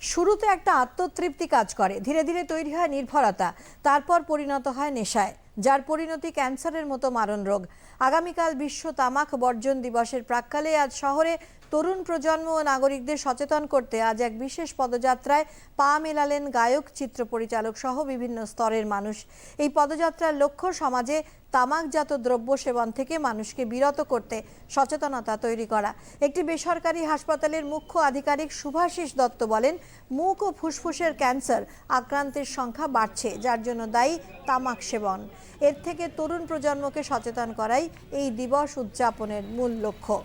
শুরুতে একটা আত্মতৃপ্তি কাজ করে, ধীরে ধীরে তৈরি হয় নির্ভরতা, তারপর পরিণত হয় নেশায়, যার পরিণতি ক্যান্সারের মতো মারণ রোগ আগামীকাল বিশ্ব তামাক বর্জন দিবসের প্রাক্কালে আজ শহরে তরুণ প্রজন্ম ও নাগরিকদের সচেতন করতে আজ এক বিশেষ পদযাত্রায় পা মেলালেন গায়ক চিত্র পরিচালক সহ বিভিন্ন স্তরের মানুষ। এই পদযাত্রার লক্ষ্য সমাজে তামাকজাত দ্রব্য সেবন থেকে মানুষকে বিরত করতে সচেতনতা তৈরি করা। একটি বেসরকারি হাসপাতালের মুখ্য আধিকারিক শুভাশিস দত্ত বলেন, মুখ ও ফুসফুসের ক্যান্সার আক্রান্তের সংখ্যা বাড়ছে, যার জন্য দায়ী তামাক সেবন। এর থেকে তরুণ প্রজন্মকে সচেতন করাই এই দিবস উদযাপনের মূল লক্ষ্য।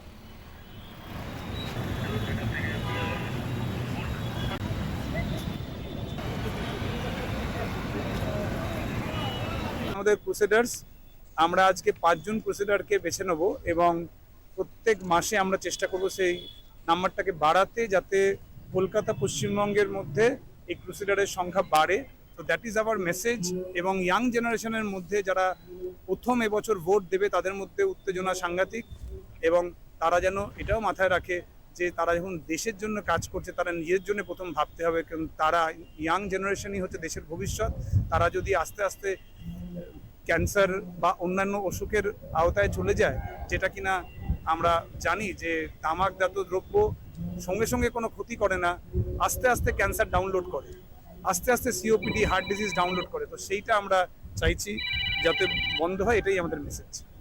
আমাদের ক্রুসেডার্স আমরা আজকে পাঁচজন ক্রুসেডারকে বেছে নেব এবং প্রত্যেক মাসে আমরা চেষ্টা করব সেই নাম্বারটাকে বাড়াতে যাতে কলকাতা পশ্চিমবঙ্গের মধ্যে এই ক্রুসেডারের সংখ্যা বাড়ে। তো দ্যাট ইজ আওয়ার মেসেজ এবং ইয়াং জেনারেশনের মধ্যে যারা প্রথম এবছর ভোট দেবে, তাদের মধ্যে উত্তেজনা সাংঘাতিক এবং তারা যেন এটাও মাথায় রাখে যে তারা যখন দেশের জন্য কাজ করছে, তারা নিজের জন্য প্রথম ভাবতে হবে। কারণ তারা ইয়াং জেনারেশনই হচ্ছে দেশের ভবিষ্যৎ। তারা যদি আস্তে আস্তে ক্যান্সার বা অন্যান্য অসুখের আওতায় চলে যায়, যেটা কিনা আমরা জানি যে তামাকজাত দ্রব্য সঙ্গে সঙ্গে কোনো ক্ষতি করে না, আস্তে আস্তে ক্যান্সার ডাউনলোড করে। আস্তে আস্তে সিওপিডি হার্ট ডিজিজ ডাউনলোড করে। তো সেইটা আমরা চাইছি যাতে বন্ধ হয়, এটাই আমাদের মেসেজ